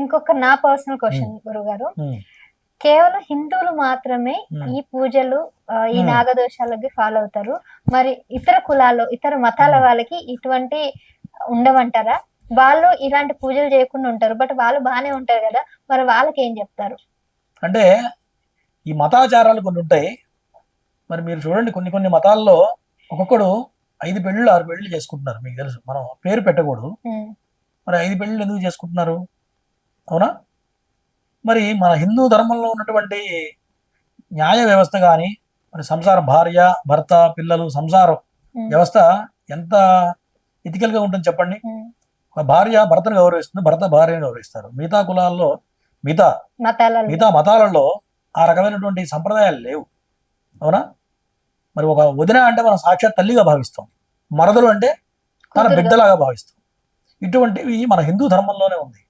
ఇంకొక నా personal question గురుగారు. ఉమ్, కేవలం హిందువులు మాత్రమే. ఈ పూజలు ఈ. నాగదోషాలకి ఫాలో అవుతారు. మరి ఇతర కులాల్లో ఇతర మతాల. వాళ్ళకి ఇటువంటి ఉండవంటారా? వాళ్ళు ఇలాంటి పూజలు చేయకుండా ఉంటారు బట్ వాళ్ళు బాగానే ఉంటారు కదా మరి వాళ్ళకి ఏం చెప్తారు? అంటే ఈ మతాచారాలు కొన్ని ఉంటాయి. మరి మీరు చూడండి కొన్ని కొన్ని మతాల్లో ఒక్కొక్కడు ఐదు పెళ్ళిళ్ళు ఆరు పెళ్ళిళ్ళు చేసుకుంటున్నారు. మీకు తెలుసు మనం పేరు పెట్టకూడదు. మరి ఐదు పెళ్ళిళ్ళు ఎందుకు చేసుకుంటున్నారు? అవునా? మరి మన హిందూ ధర్మంలో ఉన్నటువంటి న్యాయ వ్యవస్థ కానీ మరి సంసార భార్య భర్త పిల్లలు సంసారం వ్యవస్థ ఎంత ethical గా ఉంటుంది చెప్పండి? భార్య భర్తను గౌరవిస్తుంది భర్త భార్యను గౌరవిస్తారు. మిగతా కులాల్లో మిగతా మిగతా మతాలలో ఆ రకమైనటువంటి సంప్రదాయాలు లేవు. అవునా? మరి ఒక వదిన అంటే మనం సాక్షాత్ తల్లిగా భావిస్తాం. మరదలు అంటే తన. బిడ్డలాగా భావిస్తాం. ఇటువంటివి మన హిందూ ధర్మంలోనే ఉంది.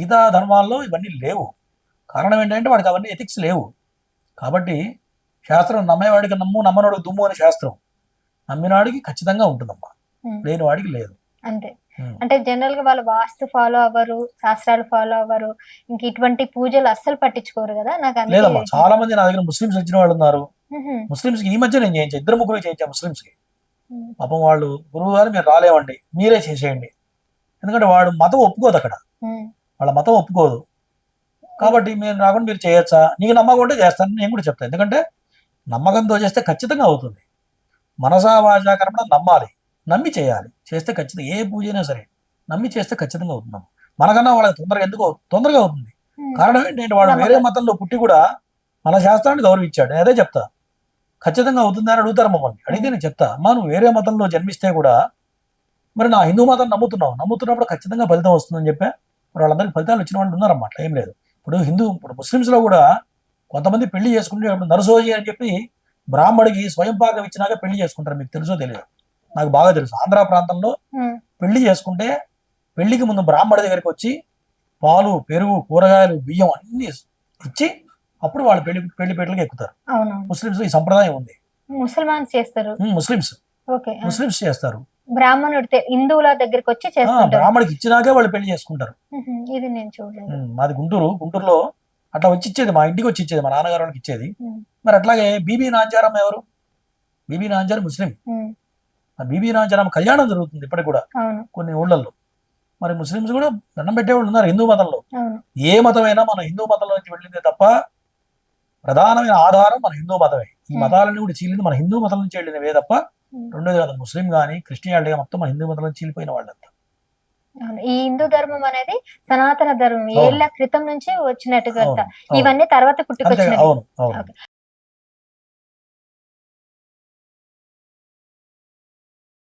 మిగతా ధర్మాల్లో ఇవన్నీ లేవు. కారణం ఏంటంటే వాడికి అవన్నీ ఎథిక్స్ లేవు. కాబట్టి శాస్త్రం నమ్మేవాడికి నమ్ము నమ్మనోడికి దుమ్ము అని శాస్త్రం నమ్మినవాడికి ఖచ్చితంగా ఉంటుందమ్మా. లేని వాడికి లేదు. అంతే. అంటే జనరల్గా వాళ్ళు వాస్తు ఫాలో అవ్వరు శాస్త్రాలు ఫాలో అవ్వరు ఇంక ఇటువంటి పూజలు అస్సలు పట్టించుకోరు కదా నాకు లేదమ్మా చాలా మంది నా దగ్గర ముస్లిమ్స్ వచ్చిన వాళ్ళు ఉన్నారు. ఉహు, ముస్లిమ్స్కి ఈ మధ్య నేను చేయించాను ఇద్దరు ముగ్గురు చేయించాను ముస్లిమ్స్కి పాపం వాళ్ళు గురువు గారు మీరు రాలేవండి మీరే చేసేయండి. ఎందుకంటే వాడు మతం ఒప్పుకోదు అక్కడ. వాళ్ళ మతం ఒప్పుకోదు. కాబట్టి మీరు రాకుండా మీరు చేయొచ్చా? నీకు నమ్మకం ఉంటే చేస్తాను నేను కూడా చెప్తాను. ఎందుకంటే నమ్మకంతో చేస్తే ఖచ్చితంగా అవుతుంది. మనసా వాచా కర్మణ నమ్మాలి. నమ్మి చేయాలి. చేస్తే ఖచ్చితంగా ఏ పూజ అయినా సరే నమ్మి చేస్తే ఖచ్చితంగా అవుతుంది మనకన్నా వాళ్ళకి తొందరగా ఎందుకు తొందరగా అవుతుంది. కారణం ఏంటంటే వాడు వేరే మతంలో పుట్టి కూడా మన శాస్త్రాన్ని గౌరవించాడు. నేను అదే చెప్తా. ఖచ్చితంగా అవుతుంది అని అడుగుతారు మమ్మల్ని అడిగితే నేను చెప్తా. అమ్మా నువ్వు వేరే మతంలో జన్మిస్తే కూడా మరి నా హిందూ మతం నమ్ముతున్నావు. నమ్ముతున్నప్పుడు ఖచ్చితంగా ఫలితం వస్తుందని చెప్పా. మరి వాళ్ళందరికీ ఫలితాలు వచ్చిన వాళ్ళు ఉన్నారమ్మా అట్లా ఏం లేదు. ఇప్పుడు హిందూ ఇప్పుడు ముస్లిమ్స్లో కూడా కొంతమంది పెళ్ళి చేసుకుంటే నరసోజి అని చెప్పి బ్రాహ్మడికి స్వయం పాకం ఇచ్చినాక పెళ్ళి చేసుకుంటారు. మీకు తెలుసో తెలియదు? నాకు బాగా తెలుసు. ఆంధ్ర ప్రాంతంలో పెళ్ళి చేసుకుంటే పెళ్ళికి ముందు బ్రాహ్మడి దగ్గరికి వచ్చి పాలు పెరుగు కూరగాయలు బియ్యం అన్ని ఇచ్చి అప్పుడు వాళ్ళు పెళ్ళి పెళ్ళి పెట్లకి ఎక్కుతారు. ముస్లిమ్స్ ఈ సంప్రదాయం ఉంది. ముసల్మాన్స్ చేస్తారు. ముస్లిమ్స్. ముస్లిమ్స్ చేస్తారు. బ్రాహ్మణుడు హిందువుల దగ్గరికి వచ్చి ఆ, చేస్తుంటారు. బ్రాహ్మడికి ఇచ్చినాకే వాళ్ళు పెళ్ళి చేసుకుంటారు. ఇది నేను చూడలేదు. మాది గుంటూరు. గుంటూరులో అట్లా వచ్చి ఇచ్చేది మా ఇంటికి వచ్చి ఇచ్చేది మా నాన్నగారు వాళ్ళకి ఇచ్చేది. మరి అట్లాగే బీబీ నాంచారం ఎవరు? బీబీ నాంచారం ముస్లిం. బీబీ నాంచారం కళ్యాణం జరుగుతుంది ఇప్పటికి కూడా కొన్ని ఊళ్ళల్లో. మరి ముస్లిమ్స్ కూడా దండం పెట్టేవాళ్ళు ఉన్నారు హిందూ మతంలో. ఏ మతమైనా మన హిందూ మతంలో నుంచి వెళ్ళిందే తప్ప ప్రధానమైన ఆధారం మన హిందూ మతమే. ఈ. మతాలన్నీ కూడా చీలింది మన హిందూ మతం నుంచి వెళ్ళినవే తప్ప రెండోది కాదు ముస్లిం కానీ క్రిస్టియానిటీ మొత్తం హిందూ మతం నుంచి చీలిపోయిన వాళ్ళంతా. ఈ హిందూ ధర్మం అనేది సనాతన ధర్మం. ఏళ్ళ క్రితం నుంచి వచ్చినట్టుగా. ఇవన్నీ తర్వాత అంతే